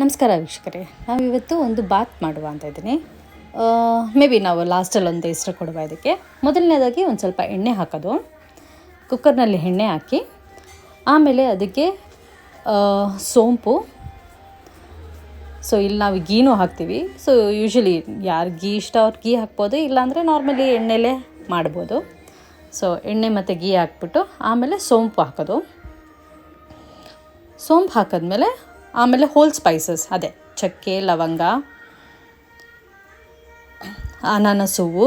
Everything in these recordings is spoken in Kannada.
ನಮಸ್ಕಾರ ವೀಕ್ಷಕರೇ, ನಾವಿವತ್ತು ಒಂದು ಬಾತ್ ಮಾಡುವ ಅಂತ ಇದ್ದೀನಿ. ಮೇ ಬಿ ನಾವು ಲಾಸ್ಟಲ್ಲಿ ಒಂದು ಹೆಸರು ಕೊಡುವ ಇದಕ್ಕೆ. ಮೊದಲನೇದಾಗಿ ಒಂದು ಸ್ವಲ್ಪ ಎಣ್ಣೆ ಹಾಕೋದು. ಕುಕ್ಕರ್ನಲ್ಲಿ ಎಣ್ಣೆ ಹಾಕಿ, ಆಮೇಲೆ ಅದಕ್ಕೆ ಸೋಂಪು. ಸೊ ಇಲ್ಲಿ ನಾವು ಗೀನೂ ಹಾಕ್ತೀವಿ. ಸೊ ಯೂಶ್ವಲಿ ಯಾರು ಗೀ ಇಷ್ಟ ಅವ್ರು ಗೀ ಹಾಕ್ಬೋದು, ಇಲ್ಲಾಂದರೆ ನಾರ್ಮಲಿ ಎಣ್ಣೆಲೇ ಮಾಡ್ಬೋದು. ಸೊ ಎಣ್ಣೆ ಮತ್ತು ಗೀ ಹಾಕ್ಬಿಟ್ಟು ಆಮೇಲೆ ಸೋಂಪು ಹಾಕೋದು. ಸೋಂಪು ಹಾಕಿದ್ಮೇಲೆ ಆಮೇಲೆ ಹೋಲ್ ಸ್ಪೈಸಸ್ ಅದೇ ಚಕ್ಕೆ, ಲವಂಗ ಅನಾನಸ್ ಹೂವು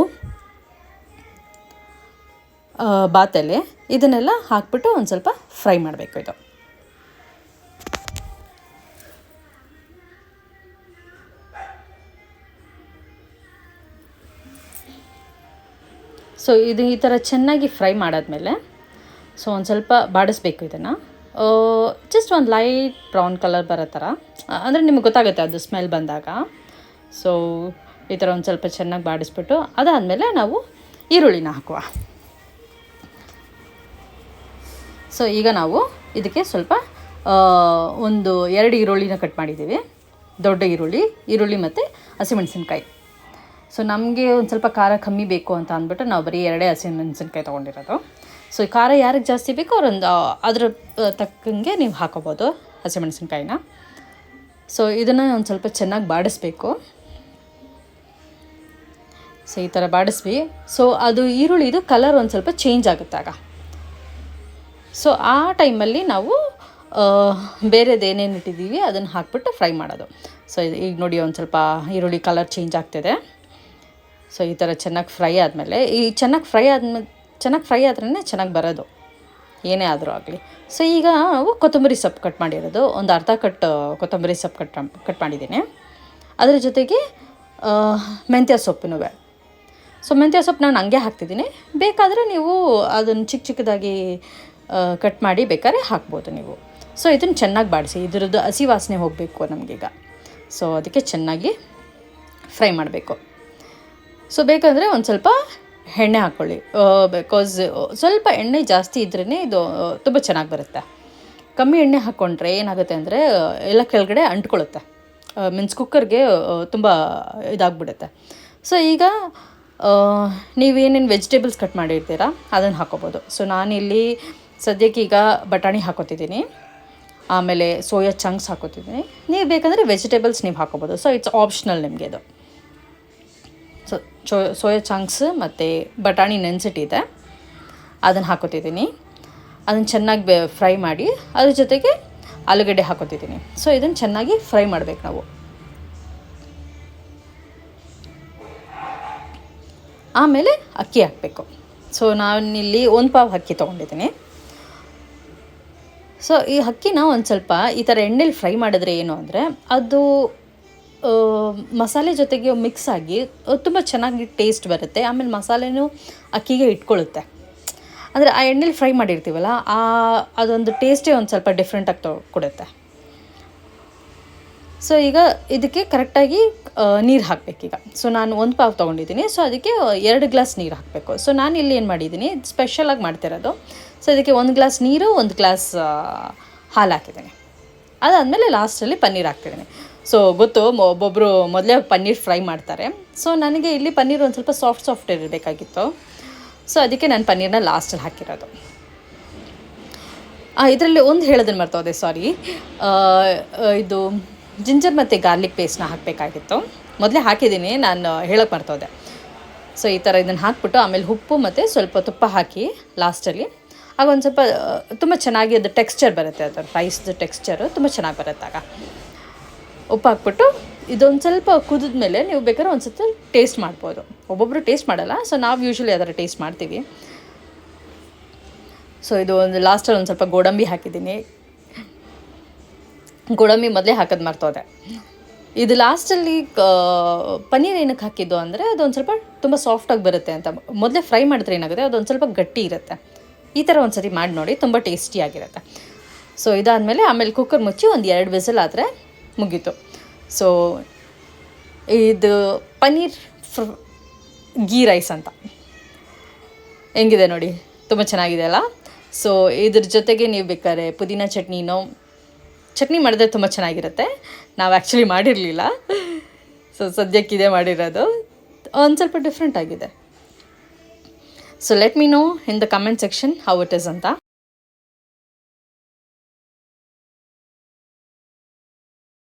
ಬಾತೆಲೆ, ಇದನ್ನೆಲ್ಲ ಹಾಕ್ಬಿಟ್ಟು ಒಂದು ಸ್ವಲ್ಪ ಫ್ರೈ ಮಾಡಬೇಕು ಇದು. ಸೊ ಇದು ಈ ಥರ ಚೆನ್ನಾಗಿ ಫ್ರೈ ಮಾಡಾದ್ಮೇಲೆ ಸೊ ಒಂದು ಸ್ವಲ್ಪ ಬಾಡಿಸ್ಬೇಕು ಇದನ್ನು. ಜಸ್ಟ್ ಒಂದು ಲೈಟ್ ಬ್ರೌನ್ ಕಲರ್ ಬರೋ ಥರ ಅಂದರೆ ನಿಮ್ಗೆ ಗೊತ್ತಾಗುತ್ತೆ ಅದು ಸ್ಮೆಲ್ ಬಂದಾಗ. ಸೊ ಈ ಥರ ಒಂದು ಸ್ವಲ್ಪ ಚೆನ್ನಾಗಿ ಬಾಡಿಸ್ಬಿಟ್ಟು ಅದಾದಮೇಲೆ ನಾವು ಈರುಳ್ಳಿನ ಹಾಕುವ. ಸೊ ಈಗ ನಾವು ಇದಕ್ಕೆ ಸ್ವಲ್ಪ ಒಂದು ಎರಡು ಈರುಳ್ಳಿನ ಕಟ್ ಮಾಡಿದ್ದೀವಿ. ದೊಡ್ಡ ಈರುಳ್ಳಿ ಈರುಳ್ಳಿ ಮತ್ತು ಹಸಿಮೆಣಸಿನ್ಕಾಯಿ. ಸೊ ನಮಗೆ ಒಂದು ಸ್ವಲ್ಪ ಖಾರ ಕಮ್ಮಿ ಬೇಕು ಅಂತ ಅಂದ್ಬಿಟ್ಟು ನಾವು ಬರೀ ಎರಡೇ ಹಸಿಮೆಣಸಿನ್ಕಾಯಿ ತೊಗೊಂಡಿರೋದು. ಸೊ ಈ ಖಾರ ಯಾರಿಗೆ ಜಾಸ್ತಿ ಬೇಕೋ ಅವ್ರೊಂದು ಅದ್ರ ತಕ್ಕಂಗೆ ನೀವು ಹಾಕೋಬೋದು ಹಸಿಮೆಣಸಿನ್ಕಾಯಿನ. ಸೊ ಇದನ್ನು ಒಂದು ಸ್ವಲ್ಪ ಚೆನ್ನಾಗಿ ಬಾಡಿಸ್ಬೇಕು. ಸೊ ಈ ಥರ ಬಾಡಿಸ್ವಿ ಸೊ ಅದು ಈರುಳ್ಳಿದು ಕಲರ್ ಒಂದು ಸ್ವಲ್ಪ ಚೇಂಜ್ ಆಗುತ್ತಾಗ. ಆಗ ಸೊ ಆ ಟೈಮಲ್ಲಿ ನಾವು ಬೇರೆದು ಏನೇನು ಇಟ್ಟಿದ್ದೀವಿ ಅದನ್ನು ಹಾಕ್ಬಿಟ್ಟು ಫ್ರೈ ಮಾಡೋದು. ಸೊ ಈಗ ನೋಡಿ ಒಂದು ಸ್ವಲ್ಪ ಈರುಳ್ಳಿ ಕಲರ್ ಚೇಂಜ್ ಆಗ್ತಿದೆ. ಸೊ ಈ ಥರ ಚೆನ್ನಾಗಿ ಫ್ರೈ ಆದಮೇಲೆ ಈ ಚೆನ್ನಾಗಿ ಫ್ರೈ ಆದ್ಮೇಲೆ ಚೆನ್ನಾಗಿ ಫ್ರೈ ಆದ್ರೇ ಚೆನ್ನಾಗಿ ಬರೋದು. ಏನೇ ಆದರೂ ಆಗಲಿ. ಸೊ ಈಗ ನಾವು ಕೊತ್ತಂಬರಿ ಸೊಪ್ಪು ಕಟ್ ಮಾಡಿರೋದು. ಒಂದು ಅರ್ಧ ಕಟ್ ಕೊತ್ತಂಬರಿ ಸೊಪ್ಪು ಕಟ್ ಕಟ್ ಮಾಡಿದ್ದೀನಿ. ಅದರ ಜೊತೆಗೆ ಮೆಂತ್ಯ ಸೊಪ್ಪಿನ ಸೊ ಮೆಂತ್ಯ ಸೊಪ್ಪು ನಾನು ಹಂಗೆ ಹಾಕ್ತಿದ್ದೀನಿ. ಬೇಕಾದರೆ ನೀವು ಅದನ್ನು ಚಿಕ್ಕ ಚಿಕ್ಕದಾಗಿ ಕಟ್ ಮಾಡಿ ಬೇಕಾದ್ರೆ ಹಾಕ್ಬೋದು ನೀವು. ಸೊ ಇದನ್ನು ಚೆನ್ನಾಗಿ ಬಾಡಿಸಿ. ಇದರದ್ದು ಹಸಿ ವಾಸನೆ ಹೋಗಬೇಕು ನಮಗೀಗ ಸೊ ಅದಕ್ಕೆ ಚೆನ್ನಾಗಿ ಫ್ರೈ ಮಾಡಬೇಕು. ಸೊ ಬೇಕಂದರೆ ಒಂದು ಸ್ವಲ್ಪ ಎಣ್ಣೆ ಹಾಕ್ಕೊಳ್ಳಿ ಬಿಕಾಸ್ ಸ್ವಲ್ಪ ಎಣ್ಣೆ ಜಾಸ್ತಿ ಇದ್ರೇ ಇದು ತುಂಬ ಚೆನ್ನಾಗಿ ಬರುತ್ತೆ. ಕಮ್ಮಿ ಎಣ್ಣೆ ಹಾಕ್ಕೊಂಡ್ರೆ ಏನಾಗುತ್ತೆ ಅಂದರೆ ಎಲ್ಲ ಕೆಳಗಡೆ ಅಂಟ್ಕೊಳ್ಳುತ್ತೆ. ಮೀನ್ಸ್ ಕುಕ್ಕರ್ಗೆ ತುಂಬ ಇದಾಗ್ಬಿಡುತ್ತೆ. ಸೊ ಈಗ ನೀವೇನೇನು ವೆಜಿಟೇಬಲ್ಸ್ ಕಟ್ ಮಾಡಿರ್ತೀರಾ, ಅದನ್ನು ಹಾಕೋಬೋದು. ಸೊ ನಾನಿಲ್ಲಿ ಸದ್ಯಕ್ಕೆ ಈಗ ಬಟಾಣಿ ಹಾಕೋತಿದ್ದೀನಿ. ಆಮೇಲೆ ಸೋಯಾ ಚಂಕ್ಸ್ ಹಾಕೋತಿದ್ದೀನಿ. ನೀವು ಬೇಕಂದರೆ ವೆಜಿಟೇಬಲ್ಸ್ ನೀವು ಹಾಕೋಬೋದು. ಸೊ ಇಟ್ಸ್ ಆಪ್ಷನಲ್ ನಿಮಗೆ ಇದು. ಸೊ ಸೋಯಾ ಚಾಂಕ್ಸ್ ಮತ್ತು ಬಟಾಣಿ ನೆನೆಸಿಟ್ಟಿದೆ. ಅದನ್ನು ಹಾಕೋತಿದ್ದೀನಿ. ಅದನ್ನು ಚೆನ್ನಾಗಿ ಬೆ, ಫ್ರೈ ಮಾಡಿ ಅದ್ರ ಜೊತೆಗೆ ಆಲೂಗಡ್ಡೆ ಹಾಕೋತಿದ್ದೀನಿ. ಸೊ, ಇದನ್ನು ಚೆನ್ನಾಗಿ ಫ್ರೈ ಮಾಡ್ಬೇಕು ನಾವು. ಆಮೇಲೆ ಅಕ್ಕಿ ಹಾಕಬೇಕು. ಸೊ, ನಾನಿಲ್ಲಿ ಒಂದು ಪಾವ್ ಅಕ್ಕಿ ತೊಗೊಂಡಿದ್ದೀನಿ. ಸೊ, ಈ ಅಕ್ಕಿನ ಒಂದು ಸ್ವಲ್ಪ ಈ ಥರ ಎಣ್ಣೆಲಿ ಫ್ರೈ ಮಾಡಿದ್ರೆ ಏನು ಅಂದರೆ ಅದು ಮಸಾಲೆ ಜೊತೆಗೆ ಮಿಕ್ಸ್ ಆಗಿ ತುಂಬ ಚೆನ್ನಾಗಿ ಟೇಸ್ಟ್ ಬರುತ್ತೆ. ಆಮೇಲೆ ಮಸಾಲೆನೂ ಅಕ್ಕಿಗೆ ಇಟ್ಕೊಳ್ಳುತ್ತೆ ಅಂದರೆ ಆ ಎಣ್ಣೆಲಿ ಫ್ರೈ ಮಾಡಿರ್ತೀವಲ್ಲ, ಆ, ಅದೊಂದು ಟೇಸ್ಟೇ ಒಂದು ಸ್ವಲ್ಪ ಡಿಫ್ರೆಂಟಾಗಿ ತೊ ಕೊಡುತ್ತೆ. ಸೊ ಈಗ ಇದಕ್ಕೆ ಕರೆಕ್ಟಾಗಿ ನೀರು ಹಾಕಬೇಕೀಗ ಸೊ ನಾನು ಒಂದು ಪಾವ್ ತೊಗೊಂಡಿದ್ದೀನಿ. ಸೊ ಅದಕ್ಕೆ ಎರಡು ಗ್ಲಾಸ್ ನೀರು ಹಾಕಬೇಕು. ಸೊ ನಾನು ಇಲ್ಲಿ ಏನು ಮಾಡಿದ್ದೀನಿ ಸ್ಪೆಷಲಾಗಿ ಮಾಡ್ತಿರೋದು. ಸೊ ಇದಕ್ಕೆ ಒಂದು ಗ್ಲಾಸ್ ನೀರು, ಒಂದು ಗ್ಲಾಸ್ ಹಾಲು ಹಾಕಿದ್ದೀನಿ. ಅದಾದಮೇಲೆ ಲಾಸ್ಟಲ್ಲಿ ಪನ್ನೀರ್ ಹಾಕ್ತಿದ್ದೀನಿ. ಸೊ ಗೊತ್ತು ಒಬ್ಬೊಬ್ಬರು ಮೊದಲೇ ಪನ್ನೀರ್ ಫ್ರೈ ಮಾಡ್ತಾರೆ. ಸೊ ನನಗೆ ಇಲ್ಲಿ ಪನ್ನೀರ್ ಒಂದು ಸ್ವಲ್ಪ ಸಾಫ್ಟ್ ಸಾಫ್ಟ್ ಇರಬೇಕಾಗಿತ್ತು. ಸೊ ಅದಕ್ಕೆ ನಾನು ಪನ್ನೀರ್ನ ಲಾಸ್ಟಲ್ಲಿ ಹಾಕಿರೋದು. ಇದರಲ್ಲಿ ಒಂದು ಹೇಳೋದನ್ನು ಮರ್ತೋದೆ ಸಾರಿ ಇದು ಜಿಂಜರ್ ಮತ್ತು ಗಾರ್ಲಿಕ್ ಪೇಸ್ಟ್ನ ಹಾಕಬೇಕಾಗಿತ್ತು. ಮೊದಲೇ ಹಾಕಿದ್ದೀನಿ, ನಾನು ಹೇಳೋಕ್ಕೆ ಮರ್ತೋದೆ. ಸೊ ಈ ಥರ ಇದನ್ನು ಹಾಕ್ಬಿಟ್ಟು ಆಮೇಲೆ ಉಪ್ಪು ಮತ್ತು ಸ್ವಲ್ಪ ತುಪ್ಪ ಹಾಕಿ ಲಾಸ್ಟಲ್ಲಿ ಆಗ ಒಂದು ಸ್ವಲ್ಪ ತುಂಬ ಚೆನ್ನಾಗಿ ಅದು ಟೆಕ್ಸ್ಚರ್ ಬರುತ್ತೆ ಅದು ರೈಸ್ದು ಟೆಕ್ಸ್ಚರು ತುಂಬ ಚೆನ್ನಾಗಿ ಬರುತ್ತೆ ಆಗ ಉಪ್ಪು ಹಾಕ್ಬಿಟ್ಟು ಇದೊಂದು ಸ್ವಲ್ಪ ಕುದಿದ ಮೇಲೆ ನೀವು ಬೇಕಾದ್ರೆ ಒಂದು ಸತಿ ಟೇಸ್ಟ್ ಮಾಡ್ಬೋದು. ಒಬ್ಬೊಬ್ಬರು ಟೇಸ್ಟ್ ಮಾಡಲ್ಲ ಸೊ ನಾವು ಯೂಶ್ವಲಿ ಅದರ ಟೇಸ್ಟ್ ಮಾಡ್ತೀವಿ. ಸೊ ಇದು ಒಂದು ಲಾಸ್ಟಲ್ಲಿ ಒಂದು ಸ್ವಲ್ಪ ಗೋಡಂಬಿ ಹಾಕಿದ್ದೀನಿ. ಗೋಡಂಬಿ ಮೊದಲೇ ಹಾಕೋದು ಮರ್ತೋದೆ. ಇದು ಲಾಸ್ಟಲ್ಲಿ ಪನ್ನೀರ್ ಏನಕ್ಕೆ ಹಾಕಿದ್ದು ಅಂದರೆ ಅದೊಂದು ಸ್ವಲ್ಪ ತುಂಬ ಸಾಫ್ಟಾಗಿ ಬರುತ್ತೆ ಅಂತ. ಮೊದಲೇ ಫ್ರೈ ಮಾಡಿದ್ರೆ ಏನಾಗುತ್ತೆ, ಅದೊಂದು ಸ್ವಲ್ಪ ಗಟ್ಟಿ ಇರುತ್ತೆ. ಈ ಥರ ಒಂದು ಸರಿ ಮಾಡಿ ನೋಡಿ, ತುಂಬ ಟೇಸ್ಟಿಯಾಗಿರುತ್ತೆ ಸೊ ಇದಾದಮೇಲೆ ಆಮೇಲೆ ಕುಕ್ಕರ್ ಮುಚ್ಚಿ ಒಂದು ಎರಡು ವಿಸಲ್ ಆದರೆ ಮುಗೀತು. ಸೊ ಇದು ಪನ್ನೀರ್ ಫ್ರ ಗೀ ರೈಸ್ ಅಂತ. ಹೆಂಗಿದೆ ನೋಡಿ? ತುಂಬ ಚೆನ್ನಾಗಿದೆ ಅಲ್ಲ? ಸೊ ಇದ್ರ ಜೊತೆಗೆ ನೀವು ಬೇಕಾದ್ರೆ ಪುದೀನ ಚಟ್ನಿನೋ, ಚಟ್ನಿ ಮಾಡಿದ್ರೆ ತುಂಬ ಚೆನ್ನಾಗಿರುತ್ತೆ. ನಾವು ಆ್ಯಕ್ಚುಲಿ ಮಾಡಿರಲಿಲ್ಲ. ಸೊ ಸದ್ಯಕ್ಕೆ ಇದೇ ಮಾಡಿರೋದು. ಒಂದು ಸ್ವಲ್ಪ ಡಿಫ್ರೆಂಟ್ ಆಗಿದೆ. So let me know in the comment section how it is ಅಂತ.